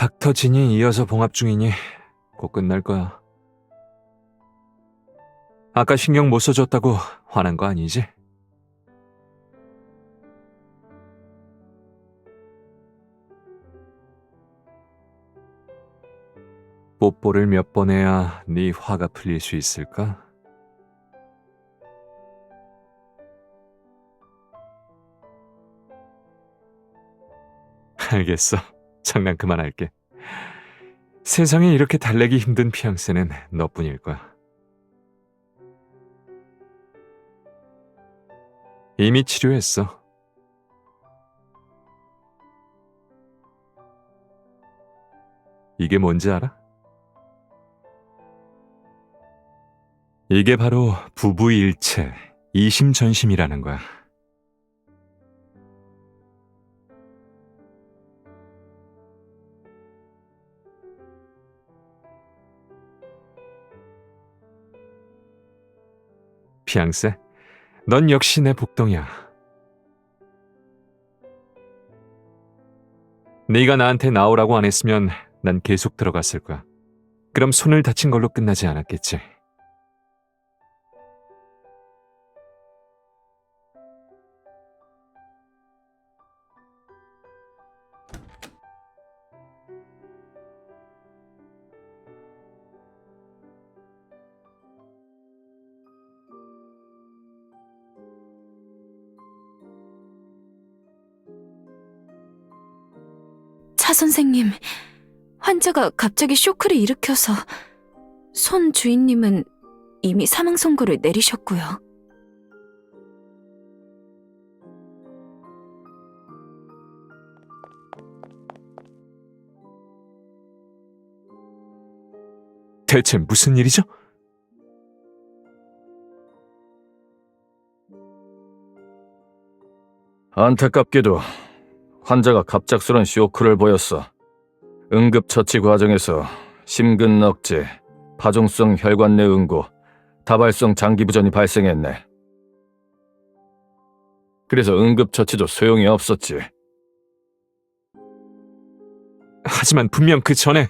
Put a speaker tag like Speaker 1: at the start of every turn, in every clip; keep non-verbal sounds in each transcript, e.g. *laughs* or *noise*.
Speaker 1: 닥터 진이 이어서 봉합 중이니 곧 끝날 거야. 아까 신경 못 써줬다고 화난 거 아니지? 뽀뽀를 몇 번 해야 네 화가 풀릴 수 있을까? 알겠어. 장난 그만할게. 세상에 이렇게 달래기 힘든 피앙새는 너뿐일 거야. 이미 치료했어. 이게 뭔지 알아? 이게 바로 부부일체, 이심전심이라는 거야. 피앙세, 넌 역시 내 복덩이야. 네가 나한테 나오라고 안 했으면 난 계속 들어갔을 거야. 그럼 손을 다친 걸로 끝나지 않았겠지.
Speaker 2: 선생님, 환자가 갑자기 쇼크를 일으켜서 손 주인님은 이미 사망 선고를 내리셨고요.
Speaker 1: 대체 무슨 일이죠?
Speaker 3: 안타깝게도 환자가 갑작스런 쇼크를 보였어. 응급처치 과정에서 심근 억제, 파종성 혈관 내 응고, 다발성 장기부전이 발생했네. 그래서 응급처치도 소용이 없었지.
Speaker 1: 하지만 분명 그 전에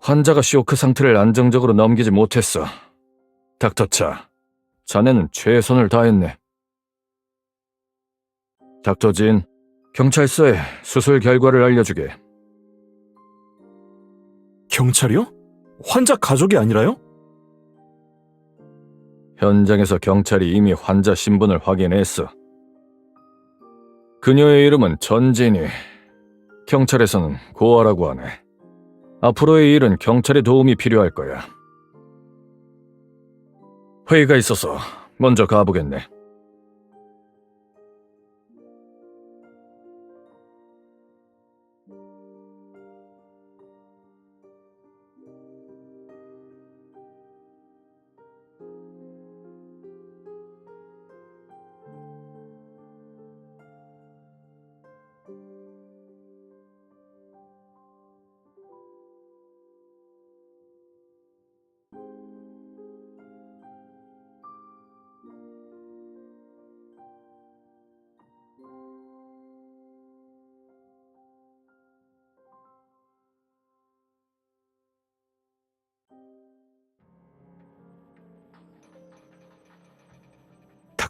Speaker 3: 환자가 쇼크 상태를 안정적으로 넘기지 못했어. 닥터차, 자네는 최선을 다했네. 닥터 진, 경찰서에 수술 결과를 알려주게.
Speaker 4: 경찰이요? 환자 가족이 아니라요?
Speaker 3: 현장에서 경찰이 이미 환자 신분을 확인했어. 그녀의 이름은 전진이. 경찰에서는 고아라고 하네. 앞으로의 일은 경찰의 도움이 필요할 거야. 회의가 있어서 먼저 가보겠네.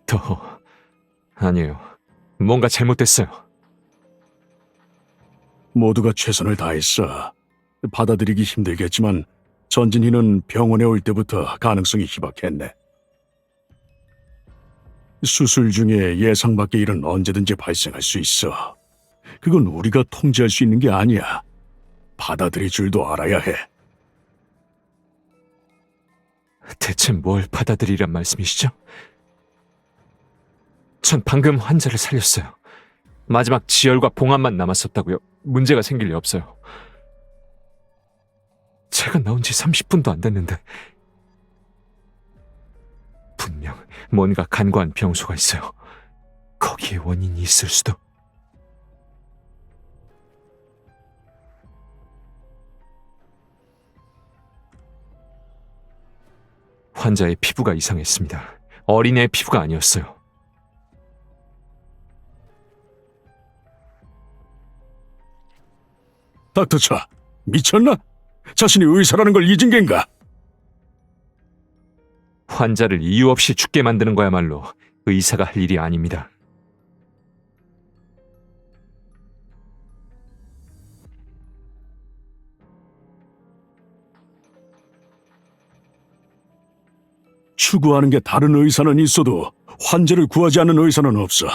Speaker 1: 닥터 아니에요. 뭔가 잘못됐어요.
Speaker 4: 모두가 최선을 다했어. 받아들이기 힘들겠지만 전진희는 병원에 올 때부터 가능성이 희박했네. 수술 중에 예상 밖의 일은 언제든지 발생할 수 있어. 그건 우리가 통제할 수 있는 게 아니야. 받아들일 줄도 알아야 해.
Speaker 1: 대체 뭘 받아들이란 말씀이시죠? 전 방금 환자를 살렸어요. 마지막 지혈과 봉합만 남았었다고요. 문제가 생길 리 없어요. 제가 나온 지 30분도 안 됐는데 분명 뭔가 간과한 병소가 있어요. 거기에 원인이 있을 수도. 환자의 피부가 이상했습니다. 어린애의 피부가 아니었어요.
Speaker 4: 닥터차, 미쳤나? 자신이 의사라는 걸 잊은 겐가?
Speaker 1: 환자를 이유 없이 죽게 만드는 거야말로 의사가 할 일이 아닙니다.
Speaker 4: 추구하는 게 다른 의사는 있어도 환자를 구하지 않는 의사는 없어.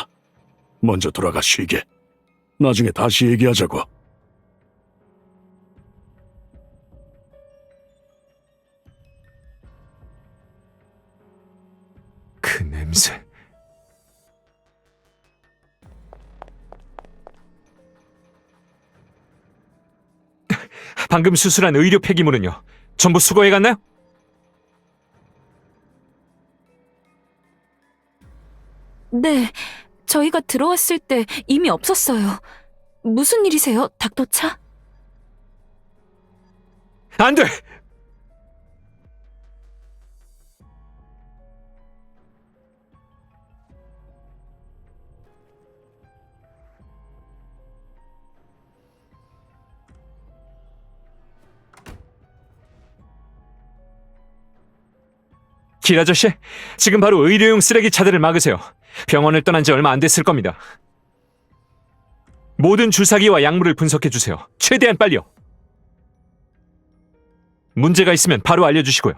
Speaker 4: 먼저 돌아가 쉬게. 나중에 다시 얘기하자고.
Speaker 1: 냄새. 방금 수술한 의료 폐기물은요? 전부 수거해 갔나요?
Speaker 2: 네, 저희가 들어왔을 때 이미 없었어요. 무슨 일이세요, 닥터차?
Speaker 1: 안 돼! 길 아저씨, 지금 바로 의료용 쓰레기 차들을 막으세요. 병원을 떠난 지 얼마 안 됐을 겁니다. 모든 주사기와 약물을 분석해 주세요. 최대한 빨리요. 문제가 있으면 바로 알려주시고요.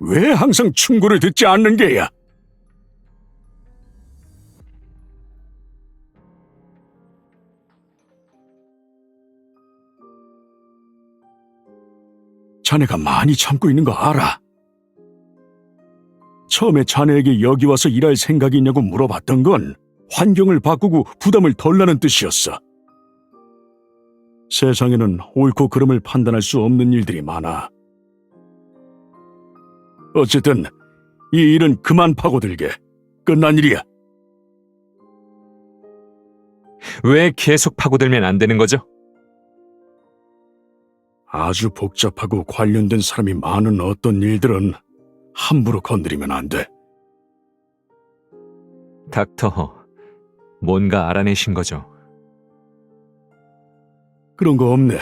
Speaker 4: 왜 항상 충고를 듣지 않는 게야? 자네가 많이 참고 있는 거 알아. 처음에 자네에게 여기 와서 일할 생각이 있냐고 물어봤던 건 환경을 바꾸고 부담을 덜 나는 뜻이었어. 세상에는 옳고 그름을 판단할 수 없는 일들이 많아. 어쨌든 이 일은 그만 파고들게. 끝난 일이야.
Speaker 1: 왜 계속 파고들면 안 되는 거죠?
Speaker 4: 아주 복잡하고 관련된 사람이 많은 어떤 일들은 함부로 건드리면 안 돼.
Speaker 1: 닥터, 뭔가 알아내신 거죠?
Speaker 4: 그런 거 없네.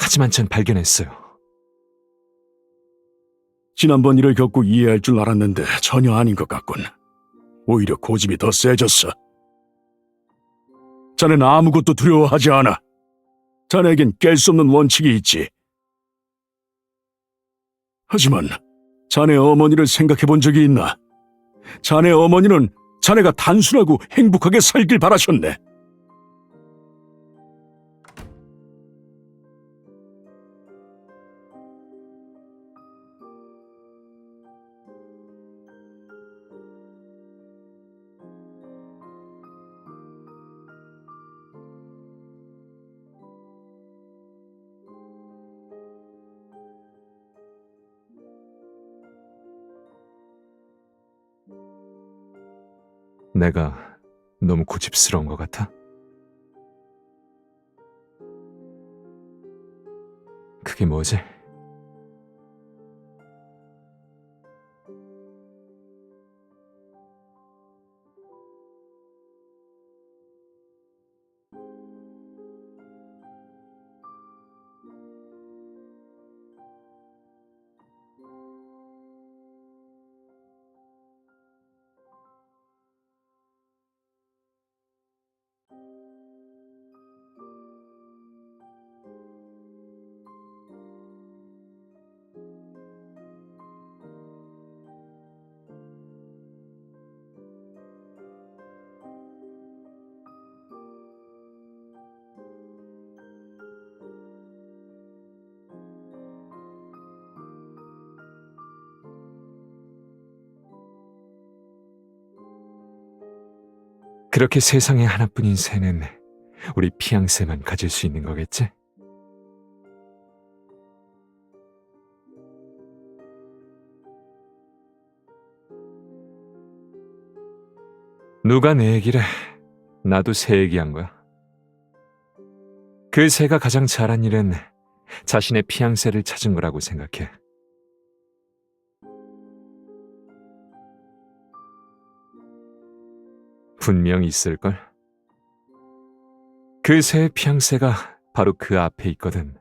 Speaker 1: 하지만 전 발견했어요.
Speaker 4: 지난번 일을 겪고 이해할 줄 알았는데 전혀 아닌 것 같군. 오히려 고집이 더 세졌어. 자네는 아무것도 두려워하지 않아. 자네에겐 깰 수 없는 원칙이 있지. 하지만 자네 어머니를 생각해 본 적이 있나? 자네 어머니는 자네가 단순하고 행복하게 살길 바라셨네.
Speaker 1: 내가 너무 고집스러운 것 같아? 그게 뭐지? 그렇게 세상에 하나뿐인 새는 우리 피앙새만 가질 수 있는 거겠지? 누가 내 얘기래? 나도 새 얘기한 거야. 그 새가 가장 잘한 일은 자신의 피앙새를 찾은 거라고 생각해. 분명 있을걸? 그 새 피앙새가 바로 그 앞에 있거든.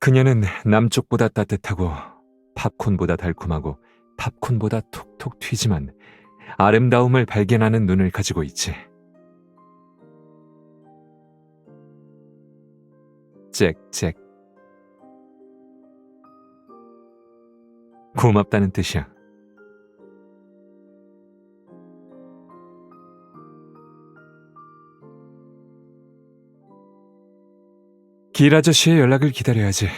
Speaker 1: 그녀는 남쪽보다 따뜻하고 팝콘보다 달콤하고 팝콘보다 톡톡 튀지만 아름다움을 발견하는 눈을 가지고 있지. 잭잭. 고맙다는 뜻이야. 길 아저씨의 연락을 기다려야지.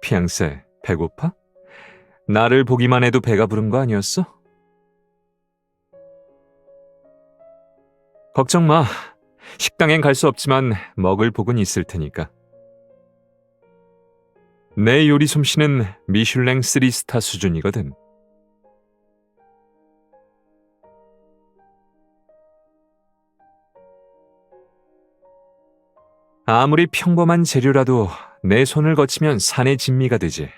Speaker 1: 피앙새, 배고파? 나를 보기만 해도 배가 부른 거 아니었어? 걱정 마. 식당엔 갈 수 없지만 먹을 복은 있을 테니까. 내 요리 솜씨는 미슐랭 3스타 수준이거든. 아무리 평범한 재료라도 내 손을 거치면 산의 진미가 되지.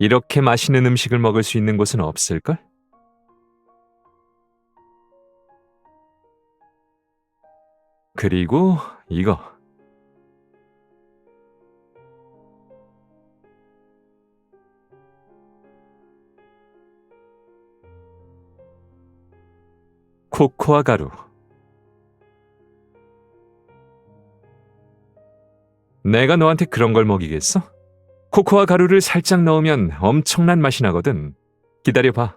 Speaker 1: 이렇게 맛있는 음식을 먹을 수 있는 곳은 없을걸? 그리고 이거. 코코아 가루. 내가 너한테 그런 걸 먹이겠어? 코코아 가루를 살짝 넣으면 엄청난 맛이 나거든. 기다려봐.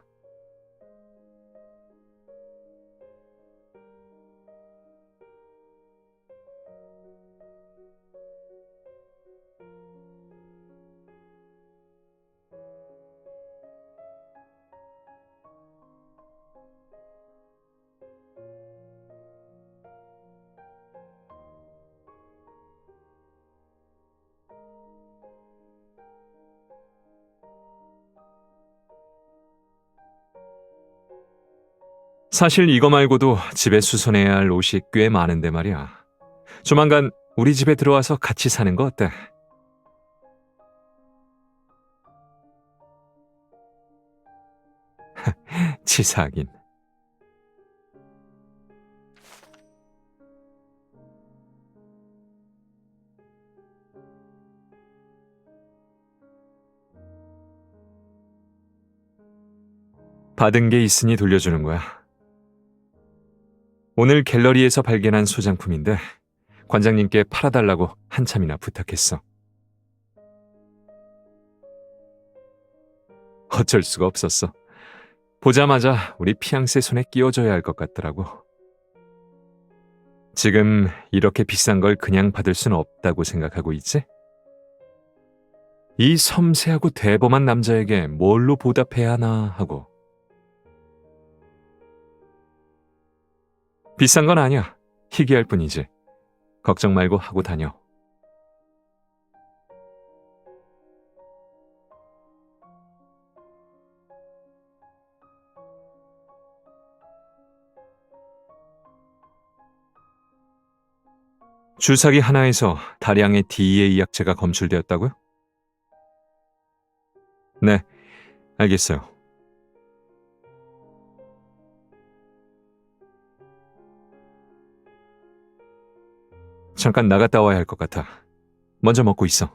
Speaker 1: 사실 이거 말고도 집에 수선해야 할 옷이 꽤 많은데 말이야. 조만간 우리 집에 들어와서 같이 사는 거 어때? *laughs* 치사하긴. 받은 게 있으니 돌려주는 거야. 오늘 갤러리에서 발견한 소장품인데 관장님께 팔아달라고 한참이나 부탁했어. 어쩔 수가 없었어. 보자마자 우리 피앙새 손에 끼워줘야 할 것 같더라고. 지금 이렇게 비싼 걸 그냥 받을 순 없다고 생각하고 있지? 이 섬세하고 대범한 남자에게 뭘로 보답해야 하나 하고. 비싼 건 아니야. 희귀할 뿐이지. 걱정 말고 하고 다녀. 주사기 하나에서 다량의 DEA 약제가 검출되었다고요? 네, 알겠어요. 잠깐 나갔다 와야 할 것 같아. 먼저 먹고 있어.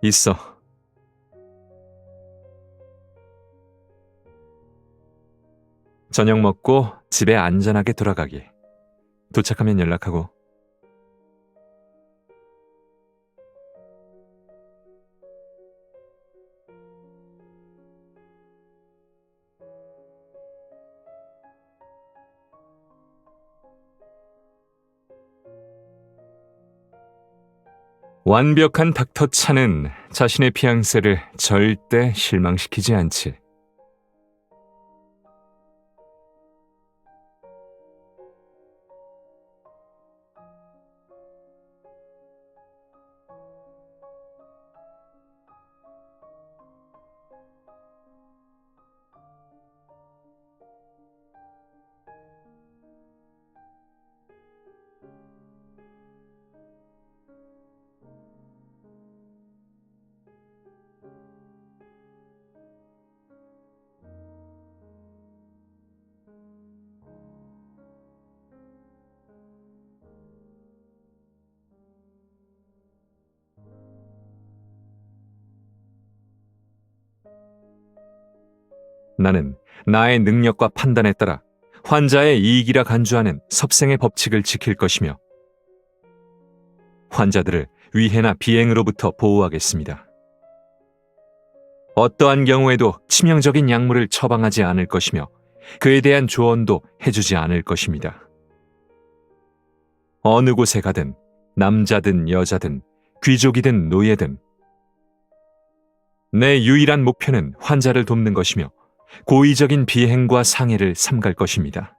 Speaker 1: 있어. 저녁 먹고 집에 안전하게 돌아가기. 도착하면 연락하고. 완벽한 닥터 차는 자신의 피앙세를 절대 실망시키지 않지. 나는 나의 능력과 판단에 따라 환자의 이익이라 간주하는 섭생의 법칙을 지킬 것이며 환자들을 위해나 비행으로부터 보호하겠습니다. 어떠한 경우에도 치명적인 약물을 처방하지 않을 것이며 그에 대한 조언도 해주지 않을 것입니다. 어느 곳에 가든 남자든 여자든 귀족이든 노예든 내 유일한 목표는 환자를 돕는 것이며 고의적인 비행과 상해를 삼갈 것입니다.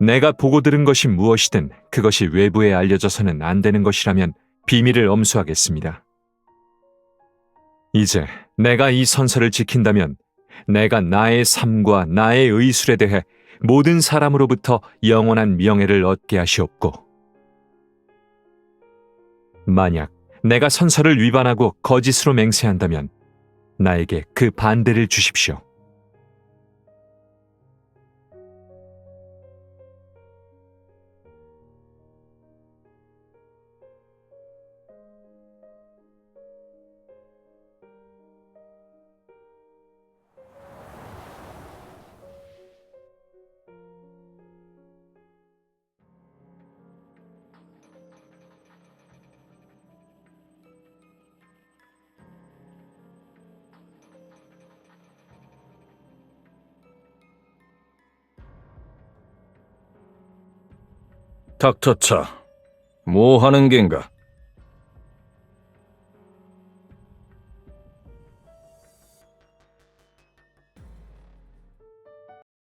Speaker 1: 내가 보고 들은 것이 무엇이든 그것이 외부에 알려져서는 안 되는 것이라면 비밀을 엄수하겠습니다. 이제 내가 이 선서를 지킨다면 내가 나의 삶과 나의 의술에 대해 모든 사람으로부터 영원한 명예를 얻게 하시옵고 만약 내가 선서를 위반하고 거짓으로 맹세한다면 나에게 그 반대를 주십시오.
Speaker 3: 닥터차, 뭐 하는 겐가?